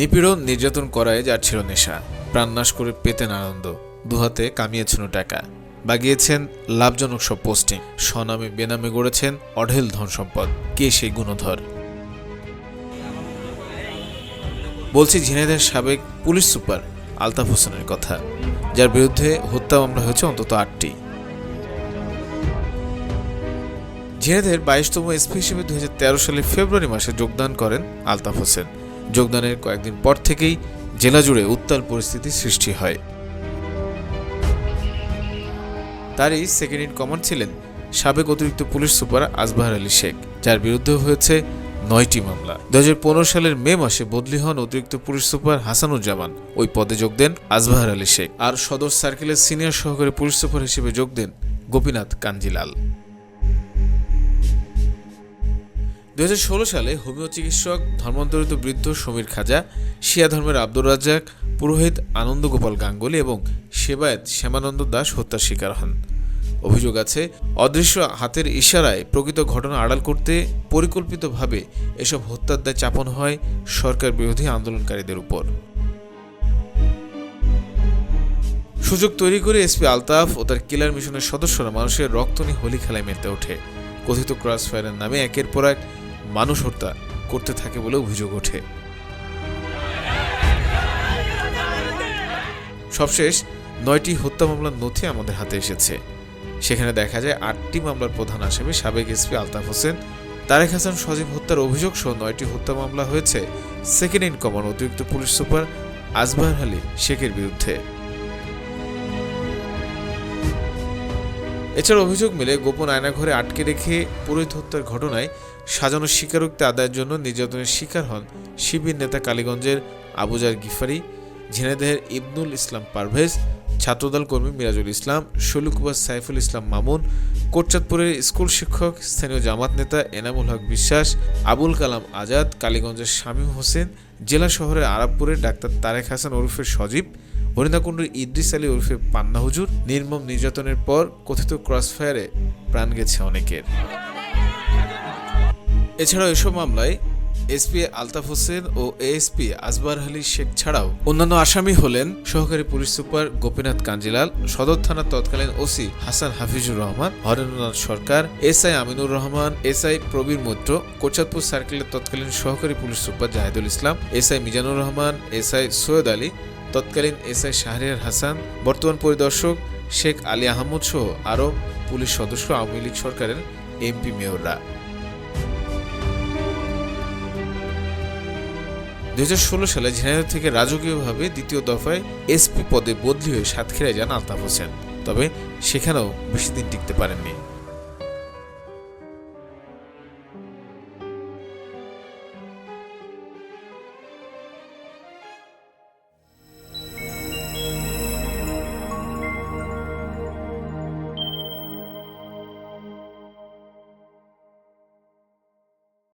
নিপীড়ন, নির্যাতন করায় যার ছিল নেশা। প্রাণনাশ করে পেতেন আনন্দ। দুহাতে কামিয়েছেন টাকা। বাগিয়েছেন লাভজনক সব পোস্টিং। স্বনামে বেনামে গড়েছেন অঢেল ধন সম্পদ। কে সেই গুণধর? বলছি ঝিনাইদের সাবেক পুলিশ সুপার আলতাফ হোসেনের কথা, যার বিরুদ্ধে হত্যা মামলা হয়েছে অন্তত আটটি। ঝিনাইদের বাইশতম এসপি হিসেবে দুই সালের ফেব্রুয়ারি মাসে যোগদান করেন আলতাফ হোসেন। যোগদানের কয়েকদিন পর থেকেই জেলা জুড়ে উত্তাল পরিস্থিতি সৃষ্টি হয়। তারই সেকেন্ড ইন কমান্ড ছিলেন সাবেক অতিরিক্ত পুলিশ সুপার আজবাহার আলী শেখ, যার বিরুদ্ধে হয়েছে নয়টি মামলা। দুহাজার পনেরো সালের মে মাসে বদলি হন অতিরিক্ত পুলিশ সুপার হাসানুজ্জামান, ওই পদে যোগ দেন আজবাহার আলী শেখ। আর সদর সার্কেলের সিনিয়র সহকারী পুলিশ সুপার হিসেবে যোগ দেন গোপীনাথ কাঞ্জিলাল। দুই হাজার ষোলো সালে হোমিও চিকিৎসক ধর্মান্তরিত বৃদ্ধ সমীর খাজা, শিয়া ধর্মের আব্দুর রাজ্জাক, পুরোহিত আনন্দ গোপাল গাঙ্গুলি এবং সেবায়েত শ্যামানন্দ দাস হত্যার শিকার হন। অভিযোগ আছে, অদৃশ্য হাতের ইশারায় প্রকৃত ঘটনা আড়াল করতে পরিকল্পিতভাবে এসব হত্যার দায় চাপন হয় সরকার বিরোধী আন্দোলনকারীদের উপর। সুযোগ তৈরি করে এসপি আলতাফ ও তার কিলার মিশনের সদস্যরা মানুষের রক্ত নিয়ে হোলি খেলায় মেতে ওঠে। কথিত ক্রস ফায়ারের নামে একের পর এক মানুষ হত্যা করতে থাকে বলে অভিযোগ ওঠে। সবশেষ, নয়টি হত্যা মামলার নথি আমাদের হাতে এসেছে। সেখানে দেখা যায় আটটি মামলার প্রধান আসামি সাবেক এসপি আলতাফ হোসেন, তারেক হাসান সজীব হত্যার অভিযোগ সহ নয়টি হত্যা মামলা হয়েছে সেকেন্ড ইন কমান্ড অতিরিক্ত পুলিশ সুপার আজবাহার আলী শেখের বিরুদ্ধে। এছাড়া অভিযোগ মিলে গোপন আয়নাঘরে আটকে রেখে পুরোহিত হত্যার ঘটনায় সাজানো স্বীকারোক্তি আদায়ের জন্য নির্যাতনের শিকার হন শিবির নেতা কালীগঞ্জের আবুজার গিফারি, ঝিনাইদহের ইবনুল ইসলাম পারভেজ, ছাত্রদল কর্মী মিরাজুল ইসলাম শৈলকুবার সাইফুল ইসলাম মামুন, কোটচাঁদপুরের স্কুল শিক্ষক, স্থানীয় জামাত নেতা এনামুল হক বিশ্বাস, আবুল কালাম আজাদ, কালীগঞ্জের শামীম হোসেন, জেলা শহরের আরাবপুরের ডাক্তার তারেক হাসান ওরফের সজীব হরিণাকুণ্ডুর ইদ্রিস আলী ওরফে পান্না হুজুর নির্মম নির্যাতনের পর কথিত ক্রসফায়ারে প্রাণ গেছে অনেকের। এছাড়াও এসব মামলায় এসপি আলতাফ হোসেন ও এএসপি আসবার আলী শেখ ছাড়াও অন্যান্য আসামি হলেন সহকারী পুলিশ সুপার গোপীনাথ কাঞ্জিলাল, সদর থানার তৎকালীন OC Hasan Hafizur Rahman, Harendranath Sarkar, SI Aminur Rahman, SI Prabir Maitra, Kochatpur সার্কেলের তৎকালীন সহকারী police super Zahidul Islam, SI Mizanur Rahman, SI Syed Ali তৎকালীন এসআই শাহরিয়ার হাসান, বর্তমান পরিদর্শক শেখ আলী আহমদ সহ আরও পুলিশ সদস্য আওয়ামী লীগ সরকারের এমপি মেয়ররা। দু হাজার ষোলো সালে ঝিনাইদহ থেকে রাজকীয়ভাবে দ্বিতীয় দফায় এসপি পদে বদলি হয়ে সাতক্ষীরায় যান আলতাফ হোসেন। তবে সেখানেও বেশি দিন টিকতে পারেননি।